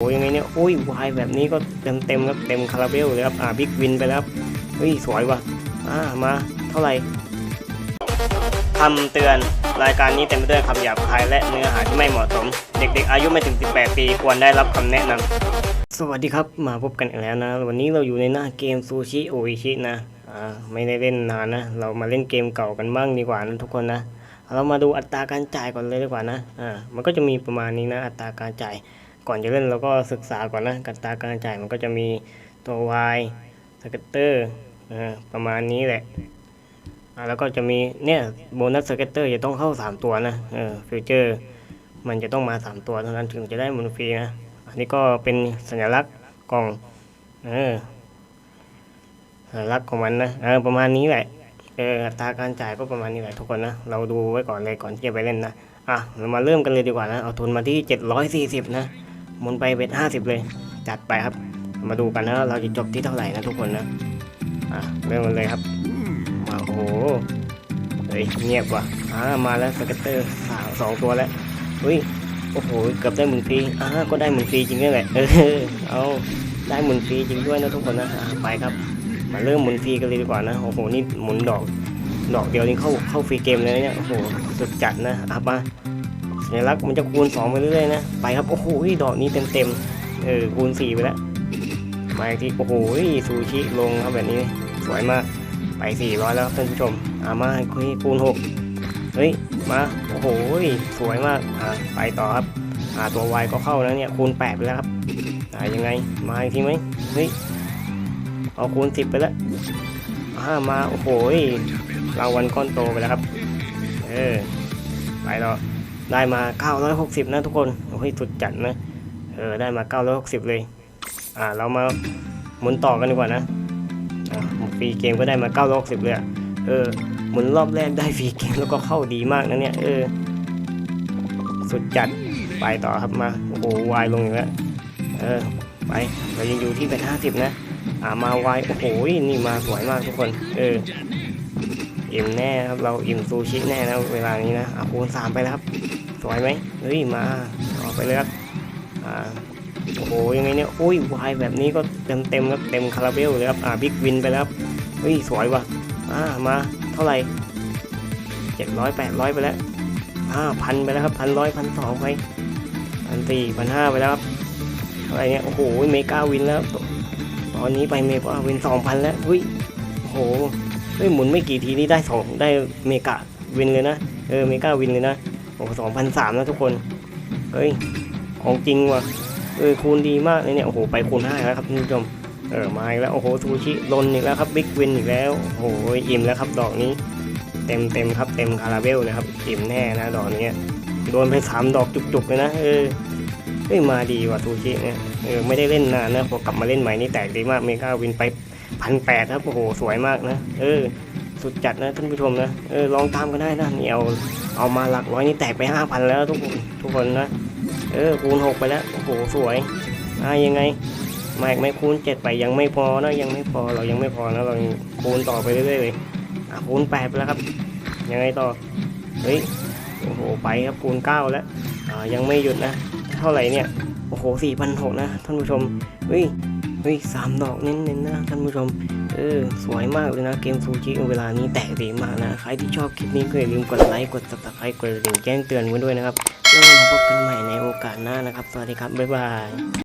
โอ้ยยังไงเนี่ยโอ้ยวายแบบนี้ก็เต็มเต็มครับเต็มคาราเบลเลยครับอ่าบิ๊กวินไปแล้วครับเฮ้ยสวยว่ะอ่ามาเท่าไหร่คำเตือนรายการนี้เต็มไปด้วยคำหยาบคายและเนื้อหาที่ไม่เหมาะสม เด็กๆ อายุไม่ถึง 18 ปีควรได้รับคำแนะนำสวัสดีครับมาพบกันอีกแล้วนะ วันนี้เราอยู่ในหน้าเกมซูชิโออิชินะอ่าไม่ได้เล่นนานนะ เรามาเล่นเกมเก่ากันบ้างดีกว่านะทุกคนนะเรามาดูอัตราการจ่ายก่อนเลยดีกว่านะอ่ามันก็จะมีประมาณนี้นะอัตราการจ่าย ก่อนจะเล่นเราก็ศึกษาก่อนนะอัตราการจ่ายมันก็จะมีตัว Y สเก็ตเตอร์ประมาณนี้แหละแล้วก็จะมีเนี่ยโบนัสสเก็ตเตอร์จะต้องเข้า 3 ตัวนะเออฟิวเจอร์มันจะต้องมา 3 ตัวเท่านั้นถึงจะได้มุนฟรีนะอันนี้ก็เป็นสัญลักษณ์กล่องเออสัญลักษณ์ของมันนะเออประมาณนี้แหละเอออัตราการจ่ายก็ประมาณนี้แหละทุกคนนะเราดูไว้ก่อนเลยก่อนที่จะไปเล่นนะอะเรามาเริ่มกันเลยดีกว่านะเอาทุนมาที่ 740 นะ หมุนไปเป็น50เลย จัดไปครับ มาดูกันนะเราจะจบที่เท่าไหร่นะทุกคนนะ อะเริ่มกันเลยครับมาโอ้โหเฮ้ยเงียบว่ะอ่ามาแล้วสเก็ตเตอร์สามสองตัวแล้วเฮ้ยโอ้โหเกือบได้หมุนฟรีอ่าก็ได้หมุนฟรีจริงด้วยแหละเออเอาได้หมุนฟรีจริงด้วยนะทุกคนนะไปครับ มาเริ่มหมุนฟรีกันเลยดีกว่านะโอ้โหนี่หมุนดอกดอกเดียวนี่เข้าเข้าฟรีเกมเลยเนี่ยโอ้โหสุดจัดนะอะมา สัญลักษณ์มันจะคูณ2ไปเรื่อยๆนะ ไปครับ โอ้โหดอกนี้เต็มๆ เออ คูณ 4 ไปแล้ว มาอีกทีโอ้โหซูชิลงครับแบบนี้ สวยมาก ไป 400 แล้วครับท่านผู้ชม อามาคุยคูณ 6 เฮ้ย มา โอ้โหสวยมาก อ่า ไปต่อครับ อ่า ตัว Y ก็เข้าแล้วเนี่ย คูณ 8 ไปแล้วครับ อ่า ยังไง มาอีกทีไหมเฮ้ย เอาคูณ 10 ไปแล้วอ่ามา โอ้โหรางวัลก้อนโตไปแล้วครับ เออ ไปแล้ว ได้มา 960 นะทุกคน โอ้ยสุดจัดนะ เออ ได้มา 960 เลย อ่า เรามาหมุนต่อกันดีกว่านะฟรีเกมก็ได้มา 960 เลยอะเออ หมุนรอบแรกได้ฟรีเกมแล้วก็เข้าดีมากนะเนี่ย เออ สุดจัด ไปต่อครับมา โอ้โหวายลงอีกแล้ว เออ ไป เรายังอยู่ที่เป็น50 นะ อ่า มาวาย โอ้โห นี่มาสวยมากทุกคน เออ อิ่มแน่ครับเราอิ่มซูชิแน่นะเวลานี้นะอะคูณสามไปแล้วครับ สวยไหมเฮ้ยมาออกไปเลยครับอ่าโอ้โหยังไงเนี่ยอุ้ยวายแบบนี้ก็เต็มเต็มๆครับเต็มคาราเบลเลยครับอ่าบิ๊กวินไปแล้วครับเฮ้ยสวยว่ะอ่ามาเท่าไหร่เจ็ดร้อยแปดร้อยไปแล้วอ่าพันไปแล้วครับพันร้อยพันสองไปพันสี่พันห้าไปแล้วครับเท่าไหร่เนี่ยโอ้โหเมกาวินแล้วตอนนี้ไปเมกาวินสองพันแล้วเฮ้ยโอ้โห เฮ้ยหมุนไม่กี่ทีนี่ได้สองได้เมกาวินเลยนะ เออเมกาวินเลยนะ โอ้สองพันสามนะทุกคน เฮ้ย ของจริงว่ะ เออคูณดีมากเลยเนี่ย โอ้โห ไปคูณห้าแล้วครับท่านผู้ชม เออ มาอีกแล้ว โอ้โห ซูชิลนอีกแล้วครับ บิ๊กวินอีกแล้ว โอ้โห อิ่มแล้วครับดอกนี้ เต็มเต็มครับ เต็มคาราเบลเลยครับ อิ่มแน่นะดอกนี้โดนไปสามดอกจุกๆเลยนะ เออเฮ้ยมาดีว่ะซูชิเนี่ย เออ ไม่ได้เล่นนานนะ พอกลับมาเล่นใหม่นี่แตกดีมาก เมกาวินไป พันแปดครับโอ้โหสวยมากนะ เออ สุดจัดนะท่านผู้ชมนะเออลองตามกันได้นะนี่เอาเอามาหลักร้อยนี่แตกไปห้าพันแล้วทุกคนทุกคนนะเออคูณหกไปแล้วโอ้โหสวยอ่ายังไงไม่ไม่คูณเจ็ดไปยังไม่พอนะยังไม่พอเรายังไม่พอนะเราคูณต่อไปเรื่อยๆเลยอะคูณแปดไปแล้วครับยังไงต่อเฮ้ยโอ้โหไปครับคูณเก้าแล้วอ่ายังไม่หยุดนะ เท่าไหร่เนี่ยโอ้โหสี่พันหกนะท่านผู้ชมเฮ้ยเฮ้ยสามดอกเน้นๆนะท่านผู้ชม เออ สวยมากเลยนะเกมซูชิเวลานี้แตกดีมากนะ ใครที่ชอบคลิปนี้ก็อย่าลืมกดไลค์กดซับสไครต์กดกระดิ่งแจ้งเตือนไว้ด้วยนะครับแล้วเรามาพบกันใหม่ในโอกาสหน้านะครับ สวัสดีครับ บ๊ายบาย